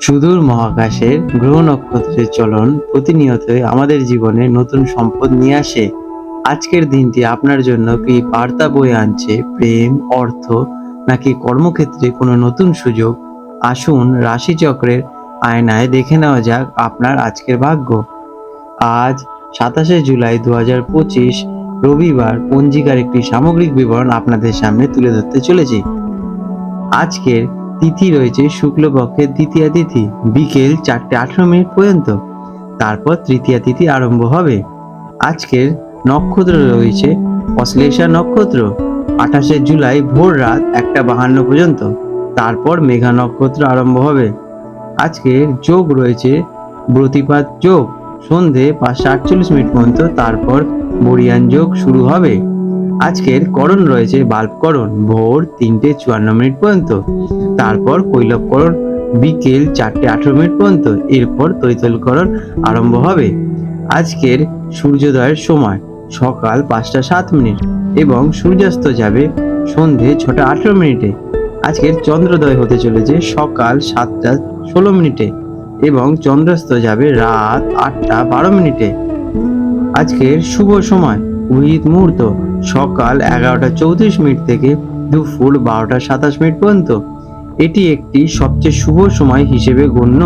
সুদূর মহাকাশের গ্রহ নক্ষত্রের চলন প্রতিনিয়তই আমাদের জীবনে নতুন সম্পদ নিয়ে আসে। আজকের দিনটি আপনার জন্য কি বার্তা বয়ে আনছে? প্রেম, অর্থ নাকি কর্মক্ষেত্রে কোনো নতুন সুযোগ? আসুন রাশিচক্রের আয়নায় দেখে নেওয়া যাক আপনার আজকের ভাগ্য। আজ সাতাশে জুলাই দু হাজার পঁচিশ, রবিবার, পঞ্জিকার একটি সামগ্রিক বিবরণ আপনাদের সামনে তুলে ধরতে চলেছি। আজকের তিথি রয়েছে শুক্লপক্ষের দ্বিতীয়া তিথি, বিকেল চারটে আঠেরো মিনিট পর্যন্ত। তারপর তৃতীয়া তিথি আরম্ভ হবে। আজকের নক্ষত্র রয়েছে অশ্লেষা নক্ষত্র। আঠাশে জুলাই ভোর রাত একটা বাহান্ন পর্যন্ত। তারপর মেঘা নক্ষত্র আরম্ভ হবে। আজকের যোগ রয়েছে ব্রতিপাত যোগ। সন্ধে পাঁচশো আটচল্লিশ মিনিট পর্যন্ত, তারপর বরিয়ান যোগ শুরু হবে। আজকের করণ রয়েছে বাল্বকরণ ভোর তিনটে চুয়ান্ন মিনিট পর্যন্ত। তারপর কৈলবকরণ বিকেল চারটে আঠেরো মিনিট পর্যন্ত। এরপর তৈতলকরণ আরম্ভ হবে। আজকের সূর্যোদয়ের সময় সকাল পাঁচটা সাত মিনিট এবং সূর্যাস্ত যাবে সন্ধে ছটা আঠেরো মিনিটে। আজকের চন্দ্রোদয় হতে চলেছে সকাল সাতটা ষোলো মিনিটে এবং চন্দ্রাস্ত যাবে রাত আটটা বারো মিনিটে। আজকের শুভ সময় অভিজিৎ মুহূর্ত। সকাল এগারোটা চৌত্রিশ মিনিট থেকে দুপুর বারোটা সাতাশ মিনিট পর্যন্ত। এটি একটি সবচেয়ে শুভ সময় হিসেবে গণ্য।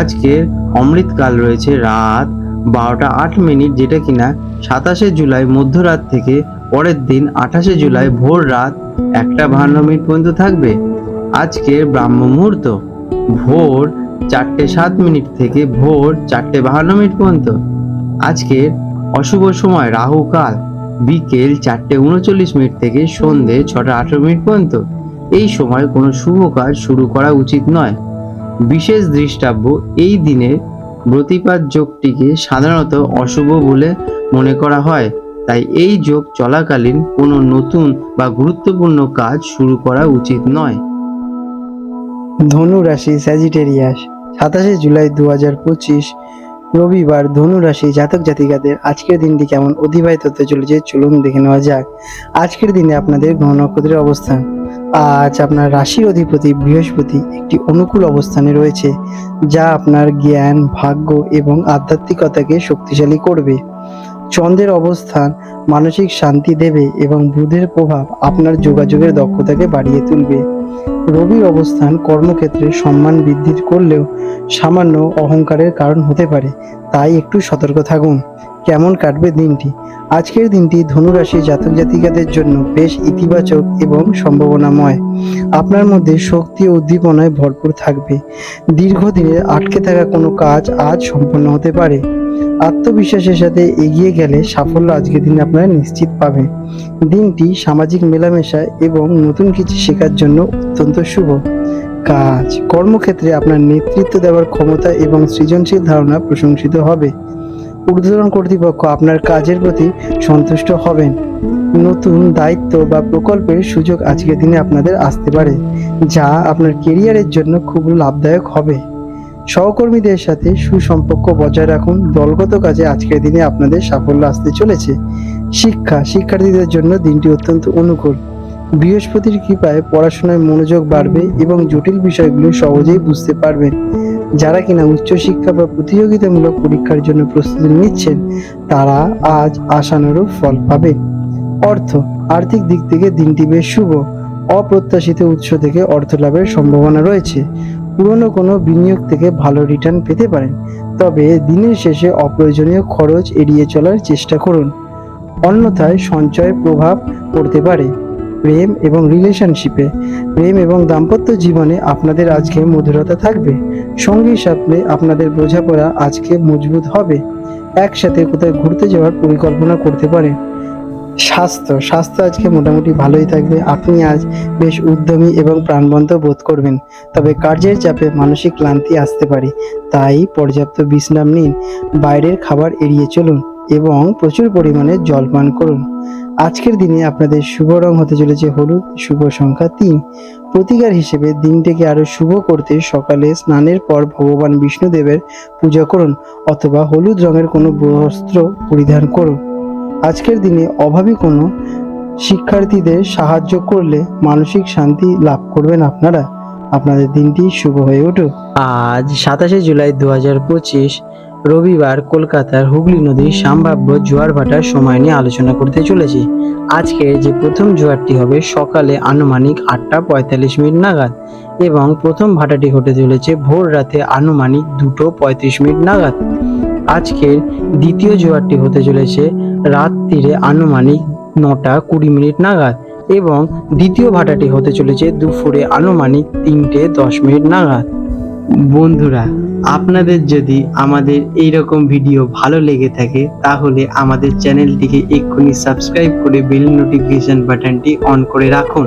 আজকের অমৃতকাল রয়েছে রাত বারোটা আট মিনিট, যেটা কিনা সাতাশে জুলাই মধ্যরাত থেকে পরের দিন আঠাশে জুলাই ভোর রাত একটা বাহান্ন মিনিট পর্যন্ত থাকবে। আজকের ব্রাহ্ম মুহূর্ত ভোর চারটে সাত মিনিট থেকে ভোর চারটে বাহান্ন মিনিট পর্যন্ত। আজকের অশুভ সময়, রাহু কাল। বিকেল চারটে উনচল্লিশ মিনিট থেকে সন্ধে ছটা আঠেরো মিনিট পর্যন্ত। এই সময় কোনো শুভ কাজ শুরু করা উচিত নয়। বিশেষ দৃষ্টাব্য, এই দিনে ব্রতিপাত যোগটিকে সাধারণত অশুভ বলে মনে করা হয়। তাই এই যোগ চলাকালীন কোনো নতুন বা গুরুত্বপূর্ণ কাজ শুরু করা উচিত নয়। ধনু রাশি স্যাজিটেরিয়াস সাতাশে জুলাই দু হাজার পঁচিশ রবিবার ধনুরাশি জাতক জাতিকাদের আজকের দিনটি কেমন অতিবাহিত হতে চলেছে চলুন দেখে নেওয়া যাক। আজকের দিনে আপনাদের গ্রহ নক্ষত্রের অবস্থান। আজ আপনার রাশির অধিপতি বৃহস্পতি একটি অনুকূল অবস্থানে রয়েছে, যা আপনার জ্ঞান, ভাগ্য এবং আধ্যাত্মিকতাকে শক্তিশালী করবে। চন্দ্রের অবস্থান মানসিক শান্তি দেবে এবং বুধের প্রভাব আপনার যোগাযোগের দক্ষতাকে বাড়িয়ে তুলবে। রবির অবস্থান কর্মক্ষেত্রে সম্মান বৃদ্ধি করলেও সামান্য অহংকারের কারণ হতে পারে। তাই একটু সতর্ক থাকুন। কেমন কাটবে দিনটি? আজকের দিনটি ধনুরাশি জাতক জাতিকাদের জন্য বেশ ইতিবাচক এবং সম্ভাবনাময়। আপনার মধ্যে শক্তি ও উদ্দীপনায় ভরপুর থাকবে। দীর্ঘদিনের আটকে থাকা কোনো কাজ আজ সম্পন্ন হতে পারে। আত্মবিশ্বাসের সাথে এগিয়ে গেলে সাফল্য আজকের দিনে আপনারা নিশ্চিত পাবেন। দিনটি সামাজিক মেলামেশা এবং নতুন কিছু শেখার জন্য অত্যন্ত শুভ। কাজ, কর্মক্ষেত্রে আপনার নেতৃত্ব দেওয়ার ক্ষমতা এবং সৃজনশীল ধারণা প্রশংসিত হবে। ঊর্ধ্বতন কর্তৃপক্ষ আপনার কাজের প্রতি সন্তুষ্ট হবেন। নতুন দায়িত্ব বা প্রকল্পের সুযোগ আজকের দিনে আপনাদের আসতে পারে, যা আপনার কেরিয়ারের জন্য খুব লাভদায়ক হবে। সহকর্মীদের সাথে সুসম্পর্ক বজায় রাখুন। দলগত কাজে আজকের দিনে আপনাদের সাফল্য আসতে চলেছে। শিক্ষা, শিক্ষার্থীদের জন্য দিনটি অত্যন্ত অনুকূল। বৃহস্পতির কৃপায় পড়াশোনায় মনোযোগ বাড়বে এবং জটিল বিষয়গুলো সহজেই বুঝতে পারবেন। যারা কিনা উচ্চশিক্ষা বা প্রতিযোগিতামূলক পরীক্ষার জন্য প্রস্তুতি নিচ্ছেন, তারা আজ আশানুরূপ ফল পাবেন অর্থ, আর্থিক দিক থেকে দিনটি বেশ শুভ। অপ্রত্যাশিত উৎস থেকে অর্থ লাভের সম্ভাবনা রয়েছে। পুরনো কোনো বিনিয়োগ থেকে ভালো রিটার্ন পেতে পারেন। তবে দিনের শেষে অপ্রয়োজনীয় খরচ এড়িয়ে চলার চেষ্টা করুন। অন্যথায় সঞ্চয়ের প্রভাব পড়তে পারে প্রেম এবং রিলেশনশিপে প্রেম এবং দাম্পত্য জীবনে আপনাদের আজকে মধুরতা থাকবে। সঙ্গী সাথে আপনাদের বোঝাপড়া আজকে মজবুত হবে। একসাথে কোথায় ঘুরতে যাওয়ার পরিকল্পনা করতে পারেন স্বাস্থ্য। স্বাস্থ্য আজকে মোটামুটি ভালোই থাকবে। আপনি আজ বেশ উদ্যমী এবং প্রাণবন্ত বোধ করবেন। তবে কার্যের চাপে মানসিক ক্লান্তি আসতে পারে। তাই পর্যাপ্ত বিশ্রাম নিন। বাইরের খাবার এড়িয়ে চলুন এবং প্রচুর পরিমাণে জল পান করুন। আজকের দিনে আপনাদের শুভ রং হতে চলেছে হলুদ, শুভ সংখ্যা তিন। প্রতিকার হিসেবে দিনটিকে আরও শুভ করতে সকালে স্নানের পর ভগবান বিষ্ণুদেবের পূজা করুন অথবা হলুদ রঙের কোনো বস্ত্র পরিধান করুন। আজকের দিনে অভাবী কোনো শিক্ষার্থীদের সাহায্য করলে মানসিক শান্তি লাভ করবেন আপনারা। আপনাদের দিনটি শুভ হয়ে উঠুক। আজ সাতাশে জুলাই দু হাজার পঁচিশ, রবিবার কলকাতার হুগলি নদীর সম্ভাব্য জোয়ার ভাটার সময় নিয়ে আলোচনা করতে চলেছি। আজকে যে প্রথম জোয়ারটি হবে সকালে আনুমানিক আটটা পঁয়তাল্লিশ মিনিট নাগাদ এবং প্রথম ভাটাটি ঘটে চলেছে ভোর রাতে আনুমানিক দুটো পঁয়ত্রিশ মিনিট নাগাদ। আজকের দ্বিতীয় জোয়ারটি হতে চলেছে রাত্রিরে আনুমানিক নটা কুড়ি মিনিট নাগাদ এবং দ্বিতীয় ভাটাটি হতে চলেছে দুপুরে আনুমানিক তিনটে দশ মিনিট নাগাদ। বন্ধুরা, আপনাদের যদি আমাদের এই রকম ভিডিও ভালো লেগে থাকে, তাহলে আমাদের চ্যানেলটিকে এক্ষুনি সাবস্ক্রাইব করে বেল নোটিফিকেশন বাটনটি অন করে রাখুন।